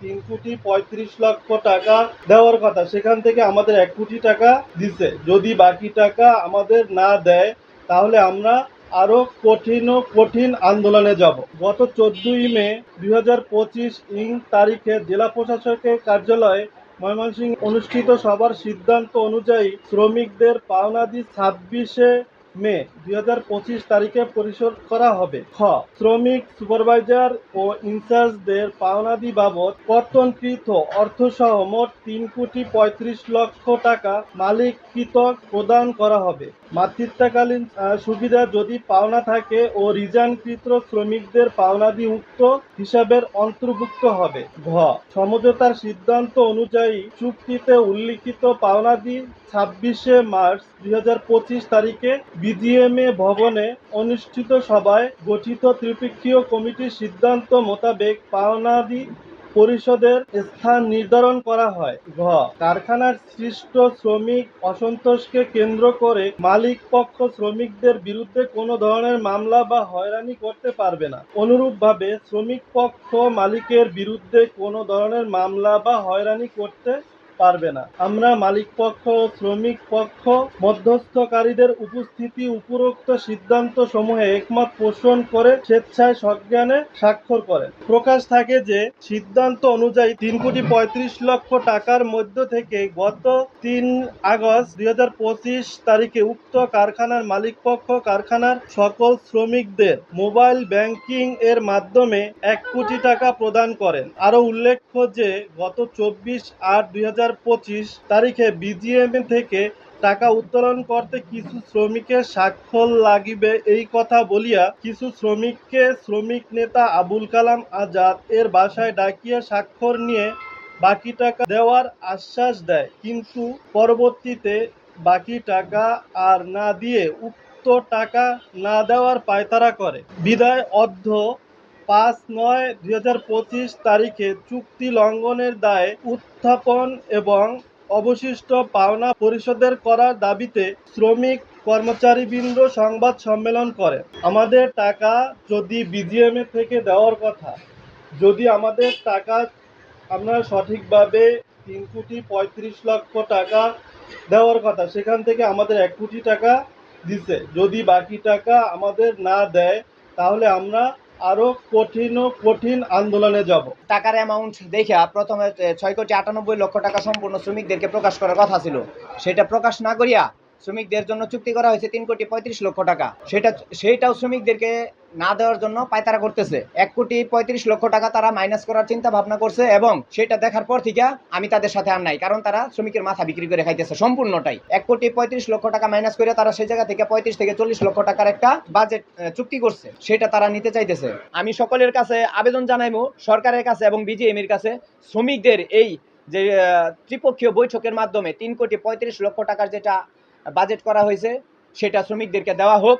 তিন কোটি পঁয়ত্রিশ লক্ষ টাকা দেওয়ার কথা। সেখান থেকে আমাদের এক কোটি টাকা দিছে। যদি বাকি টাকা আমাদের না দেয়, তাহলে আমরা আরও কঠিন ও কঠিন আন্দোলনে যাব। গত চোদ্দই মে দুই হাজার পঁচিশ ইং তারিখে জেলা প্রশাসকের কার্যালয়ে ময়মনসিংহ অনুষ্ঠিত সবার সিদ্ধান্ত অনুযায়ী শ্রমিকদের পাওনাদি ছাব্বিশে মে দুই হাজার পঁচিশ তারিখে পরিশোধ করা হবে। খ, শ্রমিক সুপারভাইজার ও ইনচার্জদের পাওনাদি বাবদ কর্তনকৃত অর্থসহ মোট তিন কোটি পঁয়ত্রিশ লক্ষ টাকা মালিক কৃতক প্রদান করা হবে। মাতৃত্বকালীন সুবিধা যদি পাওনা থাকে ও রিজার্নকৃত শ্রমিকদের পাওনাদি উক্ত হিসাবের অন্তর্ভুক্ত হবে। ঘ, সমঝোতার সিদ্ধান্ত অনুযায়ী চুক্তিতে উল্লিখিত পাওনাদি ছাব্বিশে মার্চ দুই হাজার পঁচিশ তারিখে বিজিএমএ ভবনে অনুষ্ঠিত সভায় গঠিত ত্রিপক্ষীয় কমিটির সিদ্ধান্ত মোতাবেক পাওনাদি পরিষদের স্থান নির্ধারণ করা হয়। ঘ, কারখানার সৃষ্ট শ্রমিক অসন্তোষকে কেন্দ্র করে মালিক পক্ষ শ্রমিকদের বিরুদ্ধে কোনো ধরনের মামলা বা হয়রানি করতে পারবে না। অনুরূপভাবে শ্রমিক পক্ষ মালিকের বিরুদ্ধে কোনো ধরনের মামলা বা হয়রানি করতে পারবে না। আমরা মালিক পক্ষ ও শ্রমিক পক্ষ, মধ্যস্থকারীদের উপস্থিতি, উপরোক্ত সিদ্ধান্ত সমূহে একমত পোষণ করে স্বেচ্ছায় সজ্ঞানে স্বাক্ষর করেন। প্রকাশ থাকে যে, সিদ্ধান্ত অনুযায়ী তিন কোটি পঁয়ত্রিশ লক্ষ টাকার মধ্য থেকে গত তিন আগস্ট দুই হাজার পঁচিশ তারিখে উক্ত কারখানার মালিক পক্ষ কারখানার সকল শ্রমিকদের মোবাইল ব্যাংকিং এর মাধ্যমে এক কোটি টাকা প্রদান করেন। আরও উল্লেখ্য যে, গত চব্বিশ আট দুই তারিখে বিজিএম থেকে টাকা উত্তোলন করতে কিছু শ্রমিকের স্বাক্ষর লাগিবে। এই কথা বলিয়া কিছু শ্রমিককে শ্রমিক নেতা আবুল কালাম আজাদ এর বাসায় ডাকিয়ে স্বাক্ষর নিয়ে বাকি টাকা দেওয়ার আশ্বাস দেয়। কিন্তু পরবর্তীতে বাকি টাকা আর না দিয়ে উক্ত টাকা না দেওয়ার পায়তারা করে। বিদায় অর্ধ পাঁচ নয় দুই তারিখে চুক্তি লঙ্ঘনের দায়ে উত্থাপন এবং অবশিষ্ট পাওনা পরিশোধের করার দাবিতে শ্রমিক কর্মচারীবৃন্দ সংবাদ সম্মেলন করে আমাদের টাকা যদি বিজিএমএ থেকে দেওয়ার কথা, যদি আমাদের টাকা আমরা সঠিকভাবে তিন কোটি পঁয়ত্রিশ লক্ষ টাকা দেওয়ার কথা, সেখান থেকে আমাদের এক কোটি টাকা দিছে। যদি বাকি টাকা আমাদের না দেয়, তাহলে আমরা আরও কঠিন ও কঠিন আন্দোলনে যাব। টাকার অ্যামাউন্ট দেখে প্রথমে ছয় কোটি আটানব্বই লক্ষ টাকা সম্পূর্ণ শ্রমিকদেরকে প্রকাশ করার কথা ছিল। সেটা প্রকাশ না করিয়া শ্রমিকদের জন্য চুক্তি করা হয়েছে তিন কোটি পঁয়ত্রিশ লক্ষ টাকা। সেটা সেইটাও শ্রমিকদেরকে না দেওয়ার জন্য পায়তারা করতেছে। এক কোটি পঁয়ত্রিশ লক্ষ টাকা তারা মাইনাস করার চিন্তা ভাবনা করছে এবং সেটা দেখার পর থেকে আমি তাদের সাথে আর নাই, কারণ তারা শ্রমিকের মাথা বিক্রি করে খাইতেছে সম্পূর্ণটাই। এক কোটি পঁয়ত্রিশ লক্ষ টাকা মাইনাস করে তারা সেই জায়গা থেকে পঁয়ত্রিশ থেকে চল্লিশ লক্ষ টাকার একটা বাজেট চুক্তি করছে। সেটা তারা নিতে চাইতেছে। আমি সকলের কাছে আবেদন জানাইবো, সরকারের কাছে এবং বিজিএম এর কাছে, শ্রমিকদের এই যে ত্রিপক্ষীয় বৈঠকের মাধ্যমে তিন কোটি পঁয়ত্রিশ লক্ষ টাকার যেটা বাজেট করা হয়েছে সেটা শ্রমিকদেরকে দেওয়া হোক।